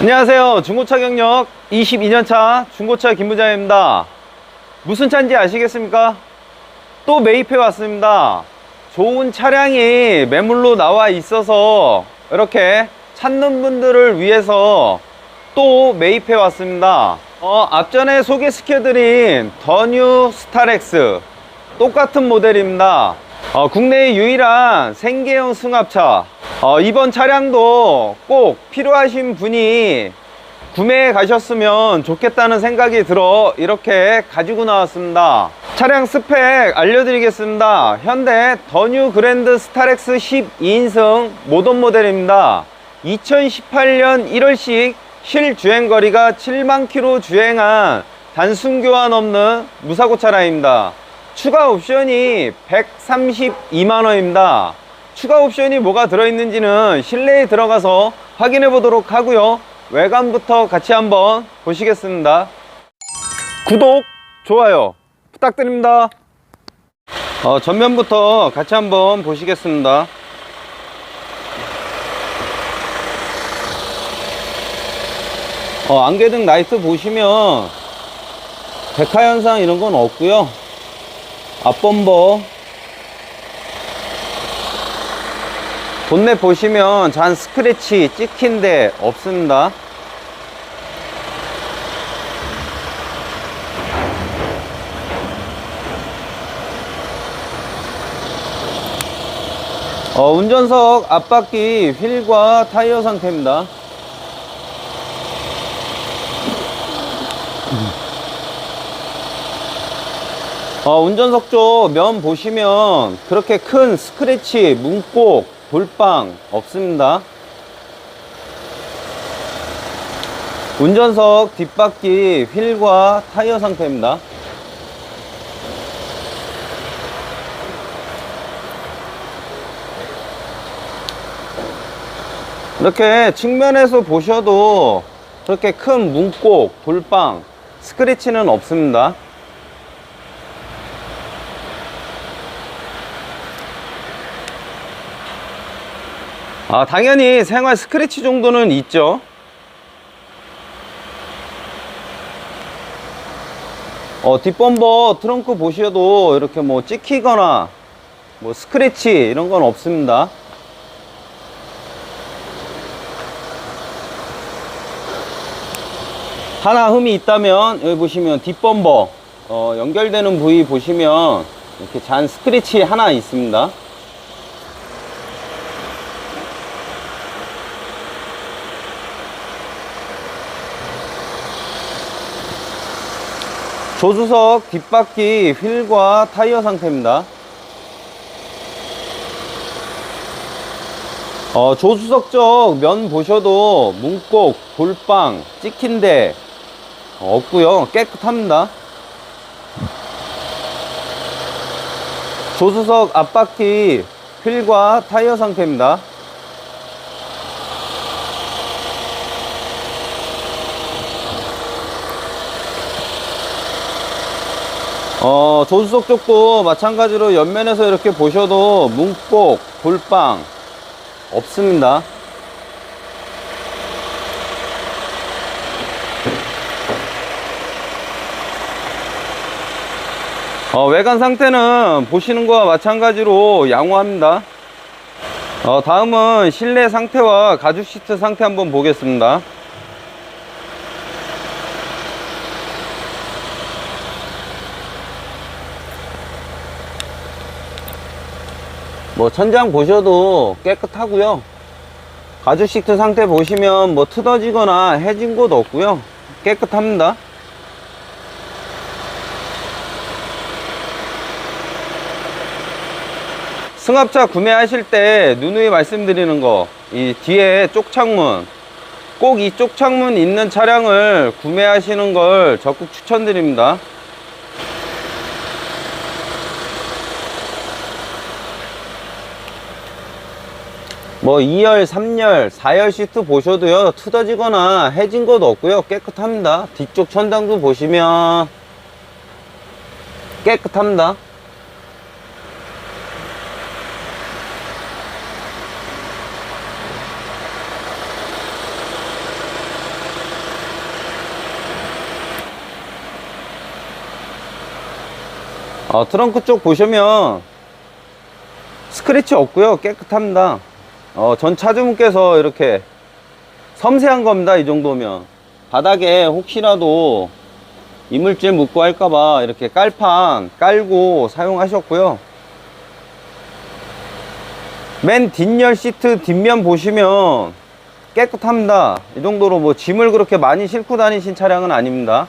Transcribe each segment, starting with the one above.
안녕하세요. 중고차 경력 22년차 중고차 김부장입니다. 무슨 차인지 아시겠습니까? 또 매입해 왔습니다. 좋은 차량이 매물로 나와 있어서 이렇게 찾는 분들을 위해서 또 매입해 왔습니다. 어, 앞전에 소개시켜드린 더뉴 스타렉스 똑같은 모델입니다. 어, 국내 유일한 생계형 승합차. 어, 이번 차량도 꼭 필요하신 분이 구매해 가셨으면 좋겠다는 생각이 들어 이렇게 가지고 나왔습니다. 차량 스펙 알려드리겠습니다. 현대 더뉴 그랜드 스타렉스 12인승 모던 모델입니다. 2018년 1월식 실주행 거리가 7만 킬로 주행한 단순 교환 없는 무사고 차량입니다. 추가 옵션이 132만 원입니다. 추가 옵션이 뭐가 들어있는지는 실내에 들어가서 확인해 보도록 하고요. 외관부터 같이 한번 보시겠습니다. 구독, 좋아요 부탁드립니다. 어, 전면부터 같이 한번 보시겠습니다. 어, 안개등 라이트 보시면 백화 현상 이런 건 없고요. 앞범버 본넷 보시면 잔 스크래치 찍힌 데 없습니다. 어, 운전석 앞바퀴 휠과 타이어 상태입니다. 어, 운전석 쪽 면 보시면 그렇게 큰 스크래치, 문콕, 돌빵 없습니다. 운전석 뒷바퀴 휠과 타이어 상태입니다. 이렇게 측면에서 보셔도 그렇게 큰 문콕, 돌빵, 스크래치는 없습니다. 아, 당연히 생활 스크래치 정도는 있죠. 어, 뒷범버 트렁크 보셔도 이렇게 뭐 찍히거나 뭐 스크래치 이런 건 없습니다. 하나 흠이 있다면 여기 보시면 뒷범버 어, 연결되는 부위 보시면 이렇게 잔 스크래치 하나 있습니다. 조수석 뒷바퀴 휠과 타이어 상태입니다. 어, 조수석 쪽 면 보셔도 문콕, 돌빵, 찍힌 데 없고요 깨끗합니다. 조수석 앞바퀴 휠과 타이어 상태입니다. 어, 조수석 쪽도 마찬가지로 옆면에서 이렇게 보셔도 문콕, 돌빵 없습니다. 어, 외관 상태는 보시는 거와 마찬가지로 양호합니다. 어, 다음은 실내 상태와 가죽 시트 상태 한번 보겠습니다. 뭐 천장 보셔도 깨끗하고요. 가죽 시트 상태 보시면 뭐 틀어지거나 해진 곳 없고요. 깨끗합니다. 승합차 구매하실 때 누누이 말씀드리는 거 이 뒤에 쪽창문 꼭 이 쪽창문 있는 차량을 구매하시는 걸 적극 추천드립니다 뭐 2열, 3열, 4열 시트 보셔도요. 투더지거나 해진 것도 없고요. 깨끗합니다. 뒤쪽 천장도 보시면 깨끗합니다. 어, 트렁크 쪽 보시면 스크래치 없고요. 깨끗합니다. 어, 전 차주분께서 이렇게 섬세한 겁니다 이 정도면. 바닥에 혹시라도 이물질 묻고 할까봐 이렇게 깔판 깔고 사용하셨고요. 맨 뒷열 시트 뒷면 보시면 깨끗합니다. 이 정도로 뭐 짐을 그렇게 많이 싣고 다니신 차량은 아닙니다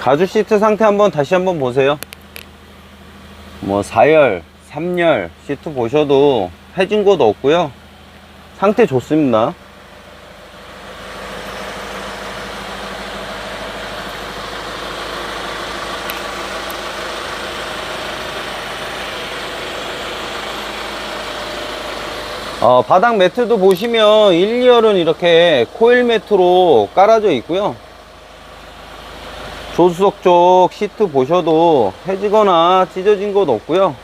가죽 시트 상태 한번 다시 한번 보세요. 뭐 4열, 3열 시트 보셔도 해진 곳 없고요. 상태 좋습니다. 어, 바닥 매트도 보시면 1, 2열은 이렇게 코일 매트로 깔아져 있고요. 조수석 쪽 시트 보셔도 해지거나 찢어진 곳 없고요.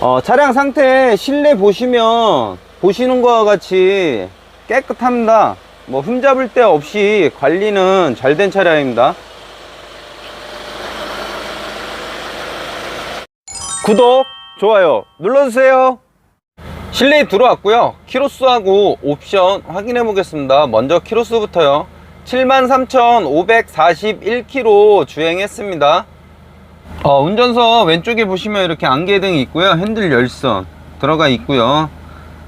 어, 차량 상태 실내 보시면 보시는 것과 같이 깨끗합니다. 뭐 흠잡을 데 없이 관리는 잘 된 차량입니다. 구독 좋아요 눌러주세요. 실내에 들어왔고요. 키로수하고 옵션 확인해 보겠습니다. 먼저 키로수부터요 73,541km 주행했습니다. 어, 운전석 왼쪽에 보시면 이렇게 안개등이 있고요. 핸들 열선 들어가 있고요.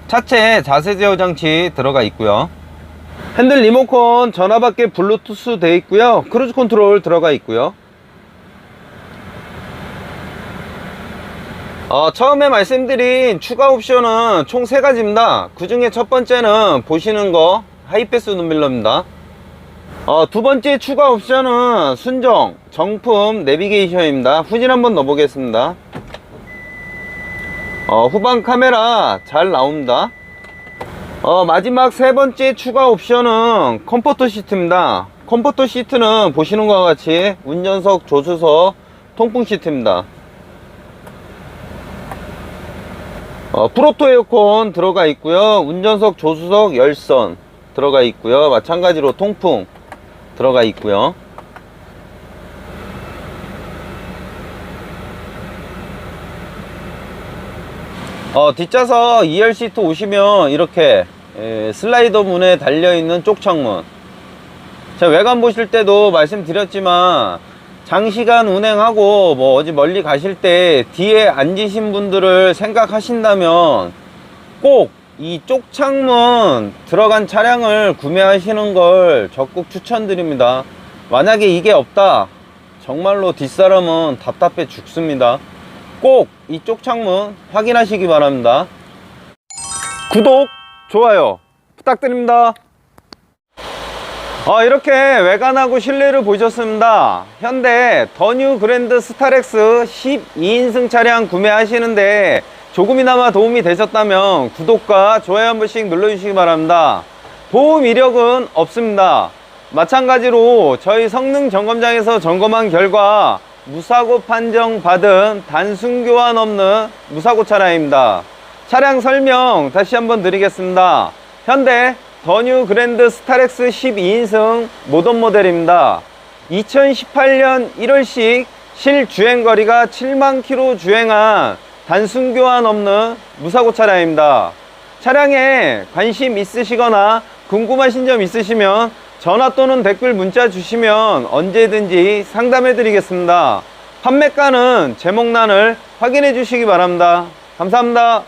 차체 자세 제어 장치 들어가 있고요. 핸들 리모컨 전화 밖에 블루투스 돼 있고요. 크루즈 컨트롤 들어가 있고요. 어, 처음에 말씀드린 추가 옵션은 총세 가지입니다. 그 중에 첫 번째는 보시는 거 하이패스 눈밀러입니다. 어, 두 번째 추가 옵션은 순정, 정품, 내비게이션입니다. 후진 한번 넣어 보겠습니다. 어, 후방 카메라 잘 나옵니다. 어, 마지막 세 번째 추가 옵션은 컴포터 시트입니다. 컴포터 시트는 보시는 것과 같이 운전석, 조수석, 통풍 시트입니다. 어, 프로토 에어컨 들어가 있고요. 운전석, 조수석, 열선 들어가 있고요. 마찬가지로 통풍 들어가 있고요. 어, 뒷좌석 2열 시트 오시면 이렇게 에, 슬라이더 문에 달려있는 쪽 창문 자 외관 보실 때도 말씀드렸지만 장시간 운행하고 뭐 어디 멀리 가실 때 뒤에 앉으신 분들을 생각하신다면 꼭 이 쪽창문 들어간 차량을 구매하시는 걸 적극 추천드립니다. 만약에 이게 없다 정말로 뒷사람은 답답해 죽습니다. 꼭 이 쪽창문 확인하시기 바랍니다. 구독 좋아요 부탁드립니다. 어, 이렇게 외관하고 실내를 보셨습니다. 현대 더뉴 그랜드 스타렉스 12인승 차량 구매하시는데 조금이나마 도움이 되셨다면 구독과 좋아요 한 번씩 눌러주시기 바랍니다. 보험 이력은 없습니다. 마찬가지로 저희 성능 점검장에서 점검한 결과 무사고 판정 받은 단순 교환 없는 무사고 차량입니다. 차량 설명 다시 한번 드리겠습니다. 현대 더뉴 그랜드 스타렉스 12인승 모던 모델입니다. 2018년 1월식 실주행거리가 7만 킬로 주행한 단순 교환 없는 무사고 차량입니다. 차량에 관심 있으시거나 궁금하신 점 있으시면 전화 또는 댓글 문자 주시면 언제든지 상담해 드리겠습니다. 판매가는 제목란을 확인해 주시기 바랍니다. 감사합니다.